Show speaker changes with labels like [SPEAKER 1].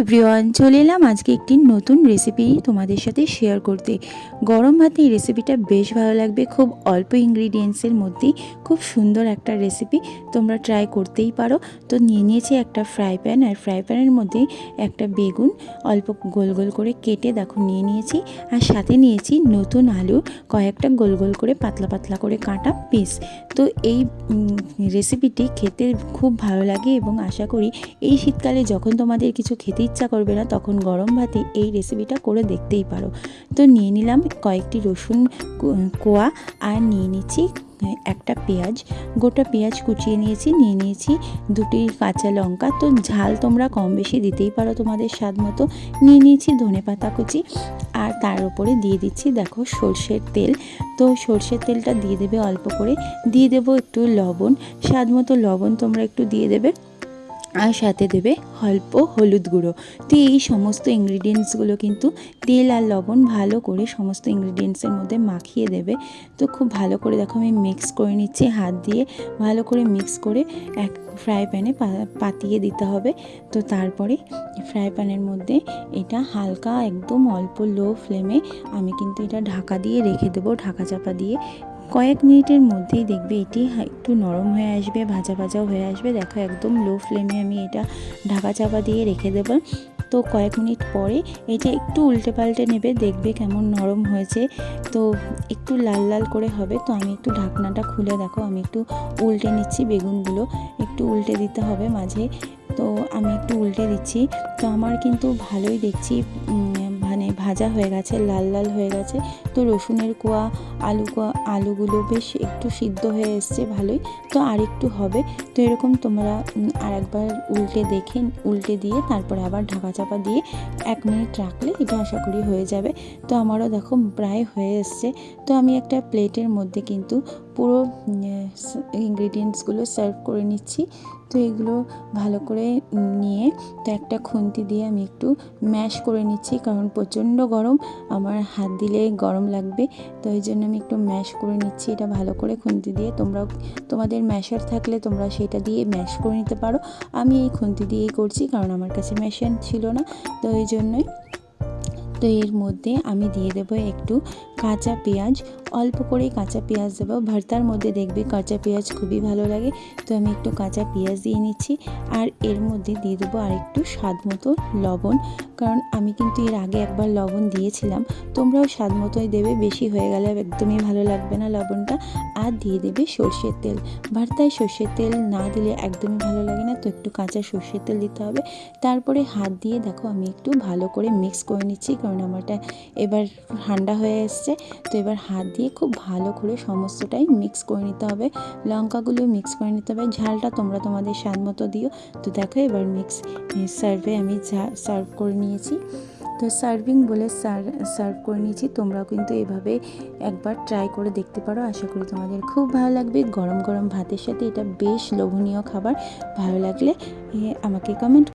[SPEAKER 1] Everyone চলে এলাম আজকে একটি নতুন রেসিপি তোমাদের সাথে শেয়ার করতে। গরম ভাতে এই রেসিপিটা বেশ ভালো লাগবে। খুব অল্প ইনগ্রিডিয়েন্টসের মধ্যেই খুব সুন্দর একটা রেসিপি তোমরা ট্রাই করতেই পারো। তো নিয়ে নিয়েছি একটা ফ্রাই প্যান আর ফ্রাই প্যানের মধ্যে একটা বেগুন অল্প গোল গোল করে কেটে দেখো নিয়ে নিয়েছি। আর সাথে নিয়েছি নতুন আলু, কয়েকটা গোল গোল করে পাতলা পাতলা করে কাটা পিস তো এই রেসিপিটি খেতে খুব ভালো লাগে এবং আশা করি এই শীতকালে যখন তোমাদের কিছু খেতে ইচ্ছা করবে না, তখন গরম ভাতে এই রেসিপিটা করে দেখতেই পারো। তো নিয়ে নিলাম কয়েকটি রসুন কোয়া আর নিয়ে নিচ্ছি একটা পেঁয়াজ। গোটা পেঁয়াজ কুচিয়ে নিয়েছি, নিয়ে নিয়েছি দুটি কাঁচা লঙ্কা। তো ঝাল তোমরা কম বেশি দিতেই পারো তোমাদের স্বাদ মতো। নিয়ে নিয়েছি ধনে পাতা কুচি আর তার উপরে দিয়ে দিচ্ছি দেখো সর্ষের তেল। তো সর্ষের তেলটা দিয়ে দেবে অল্প করে। দিয়ে দেবো একটু লবণ। স্বাদ মতো লবণ তোমরা একটু দিয়ে দেবে। আর সাথে দেবে অল্প হলুদ গুঁড়ো। তো এই সমস্ত ইনগ্রিডিয়েন্টসগুলো কিন্তু তেল আর লবণ ভালো করে সমস্ত ইনগ্রিডিয়েন্টসের মধ্যে মাখিয়ে দেবে। তো খুব ভালো করে দেখো আমি মিক্স করে নিচ্ছি, হাত দিয়ে ভালো করে মিক্স করে এক ফ্রাই প্যানে পাতিয়ে দিতে হবে। তো তারপরে ফ্রাই প্যানের মধ্যে এটা হালকা একদম অল্প লো ফ্লেমে আমি কিন্তু এটা ঢাকা দিয়ে রেখে দেবো, ঢাকা চাপা দিয়ে। কয়েক মিনিটের মধ্যেই দেখবে এটি একটু নরম হয়ে আসবে, ভাজা ভাজাও হয়ে আসবে। দেখো একদম লো ফ্লেমে আমি এটা ঢাকা চাপা দিয়ে রেখে দেবো। তো কয়েক মিনিট পরে এটা একটু উল্টে পাল্টে নেবে, দেখবে কেমন নরম হয়েছে। তো একটু লাল লাল করে হবে, তো আমি একটু ঢাকনাটা খুলে দেখো, আমি একটু উল্টে নিচ্ছি বেগুনগুলো। একটু উল্টে দিতে হবে মাঝে, তো আমি একটু উল্টে দিচ্ছি। তো আমার কিন্তু ভালোই দেখছি মানে ভাজা হয়ে গেছে, লাল লাল হয়ে গেছে। তো রসুনের কোয়া, আলু কোয়া, আলুগুলো বেশ একটু সিদ্ধ হয়ে এসছে, ভালোই। তো আর একটু হবে। তো এরকম তোমরা আর একবার উল্টে দেখে, উল্টে দিয়ে তারপরে আবার ঢাকা চাপা দিয়ে এক মিনিট রাখলে এটা আশা করি হয়ে যাবে। তো আমারও দেখো প্রায় হয়ে এসছে। তো আমি একটা প্লেটের মধ্যে কিন্তু পুরো ইনগ্রিডিয়েন্টসগুলো সার্ভ করে নিচ্ছি। তো এগুলো ভালো করে নিয়ে তো একটা খুন্তি দিয়ে আমি একটু ম্যাশ করে নিচ্ছি, কারণ প্রচণ্ড গরম। আমার হাত দিলে গরম লাগবে। তো এই জন্য আমি একটু ম্যাশ করে নিচ্ছি। এটা ভালো করে খুন্তি দিয়ে তোমরাও, তোমাদের ম্যাশার থাকলে তোমরা সেটা দিয়ে ম্যাশ করে নিতে পারো। আমি এই খুন্তি দিয়েই করছি কারণ আমার কাছে ম্যাশান ছিল না। তো এই জন্যই, তো এর মধ্যে আমি দিয়ে দেবো একটু কাঁচা পেঁয়াজ, অল্প করেই কাঁচা পেঁয়াজ দেবো। ভর্তার মধ্যে দেখবে কাঁচা পেঁয়াজ খুবই ভালো লাগে। তো আমি একটু কাঁচা পেঁয়াজ দিয়ে নিচ্ছি। আর এর মধ্যে দিয়ে দেবো আর একটু স্বাদ মতো লবণ। কারণ আমি কিন্তু এর আগে একবার লবণ দিয়েছিলাম। তোমরাও স্বাদ মতোই দেবে, বেশি হয়ে গেলে একদমই ভালো লাগবে না লবণটা। আর দিয়ে দেবে সর্ষের তেল। ভর্তায় সর্ষের তেল না দিলে একদমই ভালো লাগে না। তো একটু কাঁচা সর্ষের তেল দিতে হবে। তারপরে হাত দিয়ে দেখো, আমি একটু ভালো করে মিক্স করে নিচ্ছি। কারণ আমারটা এবার ঠান্ডা হয়ে এসছে। তো এবার হাত দিয়ে খুব ভালো করে সমস্তটাই মিক্স করে নিতে হবে। লঙ্কাগুলো মিক্স করে নিতে হবে। ঝালটা তোমরা তোমাদের স্বাদ মতো দিও। তো দেখো এবার মিক্স সার্ভে আমি সার্ভ করে নিয়েছি। তো সার্ভিং বলে সার্ভ করে নিয়েছি। তোমরাও কিন্তু এভাবে একবার ট্রাই করে দেখতে পারো। আশা করি তোমাদের খুব ভালো লাগবে। গরম গরম ভাতের সাথে এটা বেশ লোভনীয় খাবার। ভালো লাগলে আমাকে কমেন্ট